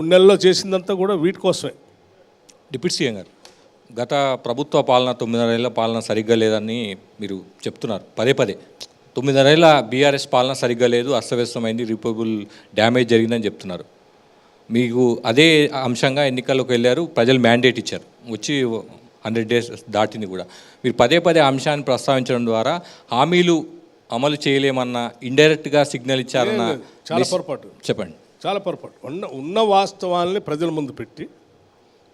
రెండు నెలల్లో చేసిందంతా కూడా వీటి కోసమే. డిప్యూటీ సీఎం గారు గత ప్రభుత్వ పాలన తొమ్మిదిన్నరేళ్ళ పాలన సరిగ్గా లేదని మీరు చెప్తున్నారు. పదే పదే. తొమ్మిదిన్నరేళ్ళ బీఆర్ఎస్ పాలన సరిగ్గా లేదు అస్తవ్యస్తమైంది రిపబుల్ డ్యామేజ్ జరిగిందని చెప్తున్నారు. మీకు అదే అంశంగా ఎన్నికల్లోకి వెళ్ళారు ప్రజలు మ్యాండేట్ ఇచ్చారు. వచ్చి హండ్రెడ్ డేస్ దాటింది కూడా. మీరు పదే పదే అంశాన్ని ప్రస్తావించడం ద్వారా హామీలు అమలు చేయలేమన్న ఇండైరెక్ట్గా సిగ్నల్ ఇచ్చారన్న చాలా పొరపాటు. చెప్పండి. చాలా పొరపాటు. ఉన్న ఉన్న వాస్తవాల్ని ప్రజల ముందు పెట్టి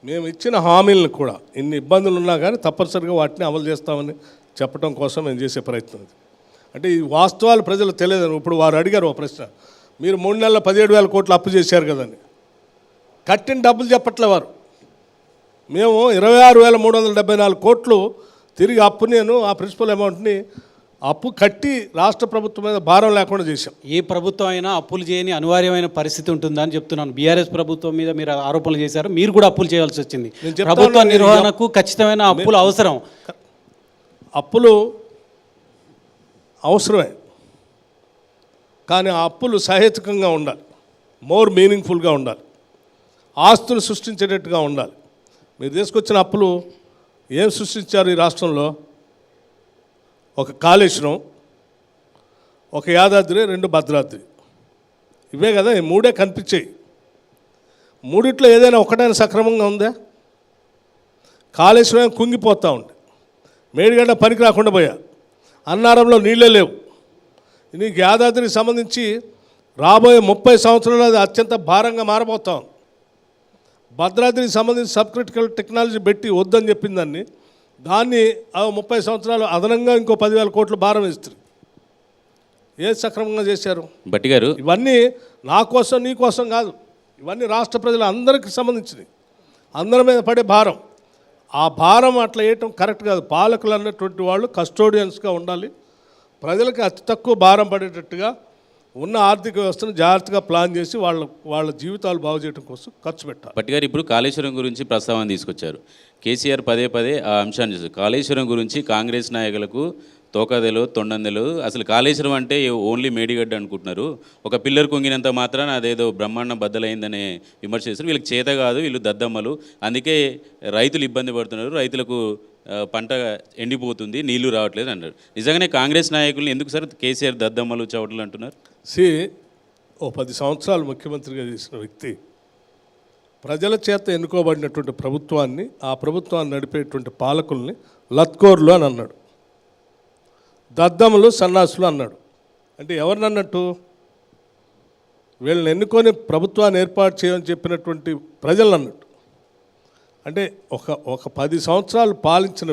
మేము ఇచ్చిన హామీలను కూడా ఇన్ని ఇబ్బందులు ఉన్నా కానీ తప్పనిసరిగా వాటిని అమలు చేస్తామని చెప్పడం కోసం మేము చేసే ప్రయత్నం ఇది. అంటే ఈ వాస్తవాలు ప్రజలు తెలియదు. ఇప్పుడు వారు అడిగారు ఒక ప్రశ్న. మీరు మూడు నెలల పదిహేడు వేల కోట్లు అప్పు చేశారు కదండి. కట్టిన డబ్బులు చెప్పట్లే వారు. మేము ఇరవై ఆరు వేల మూడు వందల డెబ్బై నాలుగు కోట్లు తిరిగి అప్పు నేను ఆ ప్రిన్సిపల్ అమౌంట్ని అప్పు కట్టి రాష్ట్ర ప్రభుత్వం మీద భారం లేకుండా చేశాం. ఏ ప్రభుత్వం అయినా అప్పులు చేయని అనివార్యమైన పరిస్థితి ఉంటుందని చెప్తున్నాను. బీఆర్ఎస్ ప్రభుత్వం మీద మీరు ఆరోపణలు చేశారు. మీరు కూడా అప్పులు చేయాల్సి వచ్చింది. ప్రభుత్వ నిర్వహణకు ఖచ్చితమైన అప్పులు అవసరం. అప్పులు అవసరమే. కానీ ఆ అప్పులు సహేతుకంగా ఉండాలి. మోర్ మీనింగ్ఫుల్గా ఉండాలి. ఆస్తులు సృష్టించేటట్టుగా ఉండాలి. మీరు తీసుకొచ్చిన అప్పులు ఏం సృష్టించారు ఈ రాష్ట్రంలో? ఒక కాళేశ్వరం ఒక యాదాద్రి రెండు భద్రాద్రి. ఇవే కదా ఈ మూడే కనిపించాయి. మూడిట్లో ఏదైనా ఒకటైనా సక్రమంగా ఉందా? కాళేశ్వరం కుంగిపోతూ ఉంది మేడిగడ్డ పనికి రాకుండా పోయా. అన్నారంలో నీళ్ళే లేవు. నీకు యాదాద్రికి సంబంధించి రాబోయే ముప్పై సంవత్సరాలు అది అత్యంత భారంగా మారబోతాం భద్రాద్రికి సంబంధించి సబ్ క్రిటికల్ టెక్నాలజీ పెట్టి వద్దని చెప్పిందాన్ని దాన్ని ఆ ముప్పై సంవత్సరాలు అదనంగా ఇంకో పదివేల కోట్లు భారం ఇస్తారు ఏది సక్రమంగా చేశారు? భట్టి గారు ఇవన్నీ నా కోసం నీ కోసం కాదు. ఇవన్నీ రాష్ట్ర ప్రజల అందరికీ సంబంధించినవి. అందరి మీద పడే భారం. ఆ భారం అట్లా వేయటం కరెక్ట్ కాదు. పాలకులు అన్నటువంటి వాళ్ళు కస్టోడియన్స్గా ఉండాలి. ప్రజలకు అతి తక్కువ భారం పడేటట్టుగా ఉన్న ఆర్థిక వ్యవస్థను జాగ్రత్తగా ప్లాన్ చేసి వాళ్ళ వాళ్ళ జీవితాలు బాగు చేయడం కోసం ఖర్చు పెట్టాలి. భట్టి గారు ఇప్పుడు కాళేశ్వరం గురించి ప్రస్తావన తీసుకొచ్చారు. కేసీఆర్ పదే పదే ఆ అంశాన్ని చూస్తారు కాళేశ్వరం గురించి కాంగ్రెస్ నాయకులకు తోకదెలు తొండందెలు. అసలు కాళేశ్వరం అంటే ఓన్లీ మేడిగడ్డ అనుకుంటున్నారు. ఒక పిల్లర్ కొంగినంత మాత్రాన అదేదో బ్రహ్మాండం బద్దలైందనే విమర్శ చేస్తారు వీళ్ళకి చేత కాదు వీళ్ళు దద్దమ్మలు. అందుకే రైతులు ఇబ్బంది పడుతున్నారు. రైతులకు పంట ఎండిపోతుంది నీళ్ళు రావట్లేదు అంటారు. నిజంగానే కాంగ్రెస్ నాయకులు ఎందుకు సార్ కేసీఆర్ దద్దమ్మలు చవటలు అంటున్నారు? సి ఓ పది సంవత్సరాలు ముఖ్యమంత్రిగా చేసిన వ్యక్తి ప్రజల చేత ఎన్నుకోబడినటువంటి ప్రభుత్వాన్ని ఆ ప్రభుత్వాన్ని నడిపేటువంటి పాలకుల్ని లత్కోర్లు అని అన్నాడు. దద్దములు సన్నాసులు అన్నాడు. అంటే ఎవరిని అన్నట్టు వీళ్ళని ఎన్నుకొని ప్రభుత్వాన్ని ఏర్పాటు చేయమని చెప్పినటువంటి ప్రజలు అన్నట్టు అంటే ఒక ఒక పది సంవత్సరాలు పాలించిన